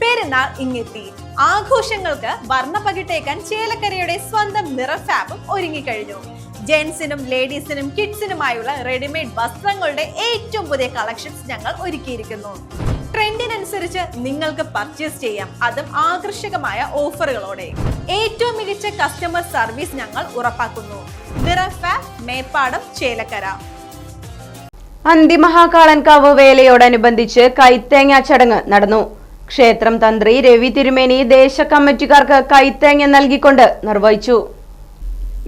പെരുന്നാൾ ഇങ്ങെത്തി. ആഘോഷങ്ങൾക്ക് വർണ പകിട്ടേക്കാൻ ചേലക്കരയുടെ സ്വന്തം നിറ ഫാബും ഒരുങ്ങിക്കഴിഞ്ഞു. ജെൻസിനും ലേഡീസിനും കിഡ്സിനുമായുള്ള റെഡിമെയ്ഡ് വസ്ത്രങ്ങളുടെ ഏറ്റവും പുതിയ കളക്ഷൻസ് ഞങ്ങൾ ഒരുക്കിയിരിക്കുന്നു. ട്രെൻഡിനനുസരിച്ച് നിങ്ങൾക്ക് പർച്ചേസ് ചെയ്യാം. അതും ആകർഷകമായ ഓഫറുകളോടെ. ഏറ്റവും മികച്ച കസ്റ്റമർ സർവീസ് ഞങ്ങൾ ഉറപ്പാക്കുന്നു. മേപ്പാടം ചേലക്കര. അന്തിമഹാകാളൻകാവ് വേലയോടനുബന്ധിച്ച് കൈത്തേങ്ങ ചടങ്ങ് നടന്നു. ക്ഷേത്രം തന്ത്രി രവി തിരുമേനി ദേശ കമ്മിറ്റിക്കാർക്ക് കൈത്തേങ്ങ നൽകിക്കൊണ്ട് നിർവഹിച്ചു.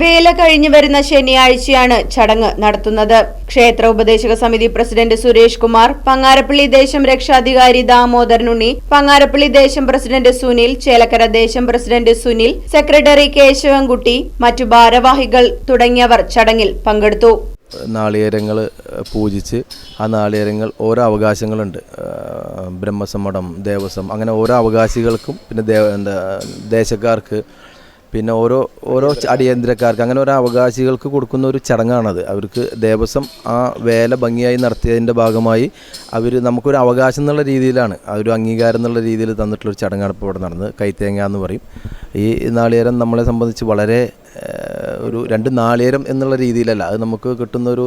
വേല കഴിഞ്ഞു വരുന്ന ശനിയാഴ്ചയാണ് ചടങ്ങ് നടത്തുന്നത്. ക്ഷേത്ര ഉപദേശക സമിതി പ്രസിഡന്റ് സുരേഷ് കുമാർ പങ്ങാരപ്പള്ളി ദേശം രക്ഷാധികാരി ദാമോദരനുണ്ണി പങ്ങാരപ്പള്ളി ദേശം പ്രസിഡന്റ് സുനിൽ ചേലക്കര ദേശം പ്രസിഡന്റ് സുനിൽ സെക്രട്ടറി കേശവൻകുട്ടി മറ്റു ഭാരവാഹികൾ തുടങ്ങിയവർ ചടങ്ങിൽ പങ്കെടുത്തു. നാളികേരങ്ങൾ പൂജിച്ച് ആ നാളികേരങ്ങൾ ഓരോ അവകാശങ്ങളുണ്ട്. ബ്രഹ്മസമ്മടം ദേവസ്വം അങ്ങനെ ഓരോ അവകാശികൾക്കും പിന്നെ ദേവ എന്താ ദേശക്കാർക്ക് പിന്നെ ഓരോ ഓരോ അടിയന്തരക്കാർക്ക് അങ്ങനെ ഓരോ അവകാശികൾക്ക് കൊടുക്കുന്ന ഒരു ചടങ്ങാണത്. അവർക്ക് ദേവസ്വം ആ വേല ഭംഗിയായി നടത്തിയതിന്റെ ഭാഗമായി അവർ നമുക്കൊരു അവകാശം എന്നുള്ള രീതിയിലാണ് ഒരു അംഗീകാരം എന്നുള്ള രീതിയിൽ തന്നിട്ടുള്ളൊരു ചടങ്ങാണ് ഇപ്പോൾ ഇവിടെ നടന്നത്. കൈത്തേങ്ങ എന്ന് പറയും. ഈ നാളികേരം നമ്മളെ സംബന്ധിച്ച് വളരെ ഒരു രണ്ട് നാളികേരം എന്നുള്ള രീതിയിലല്ല. അത് നമുക്ക് കിട്ടുന്ന ഒരു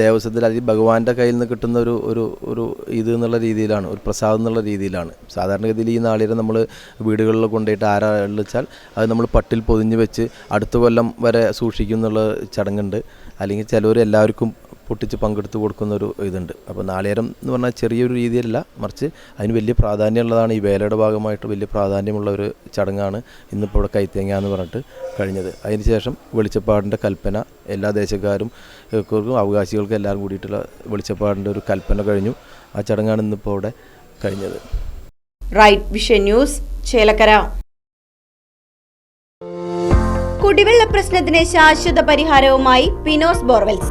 ദേവസ്വത്തിൽ അല്ലെങ്കിൽ ഭഗവാന്റെ കയ്യിൽ നിന്ന് കിട്ടുന്ന ഒരു ഒരു ഒരു ഇത് എന്നുള്ള രീതിയിലാണ് ഒരു പ്രസാദം എന്നുള്ള രീതിയിലാണ്. സാധാരണഗതിയിൽ ഈ നാളികേരം നമ്മൾ വീടുകളിൽ കൊണ്ടുപോയിട്ട് ആരാളിച്ചാൽ അത് നമ്മൾ പട്ടിൽ പൊതിഞ്ഞ് വെച്ച് അടുത്ത കൊല്ലം വരെ സൂക്ഷിക്കും എന്നുള്ള ചടങ്ങുണ്ട്. അല്ലെങ്കിൽ ചിലവർ എല്ലാവർക്കും പൊട്ടിച്ച് പങ്കെടുത്ത് കൊടുക്കുന്ന ഒരു ഇതുണ്ട്. അപ്പോൾ നാളികേരം എന്ന് പറഞ്ഞാൽ ചെറിയൊരു രീതിയിലല്ല മറിച്ച് അതിന് വലിയ പ്രാധാന്യമുള്ളതാണ്. ഈ വേലയുടെ ഭാഗമായിട്ട് വലിയ പ്രാധാന്യമുള്ള ഒരു ചടങ്ങാണ് ഇന്നിപ്പോൾ ഇവിടെ കൈത്തേങ്ങ എന്ന് പറഞ്ഞിട്ട് കഴിഞ്ഞത്. അതിനുശേഷം വെളിച്ചപ്പാടിന്റെ കൽപ്പന എല്ലാ ദേശക്കാരും ക്കും അവകാശികൾക്കും എല്ലാവരും കൂടിയിട്ടുള്ള വെളിച്ചപ്പാടിന്റെ ഒരു കൽപ്പന കഴിഞ്ഞു. ആ ചടങ്ങാണ് ഇന്നിപ്പോൾ ഇവിടെ കഴിഞ്ഞത്. Right Vision News Chelakkara. കുടിവെള്ള പ്രശ്നത്തിന് ശാശ്വത പരിഹാരവുമായി പിനോസ് ബോർവെൽസ്.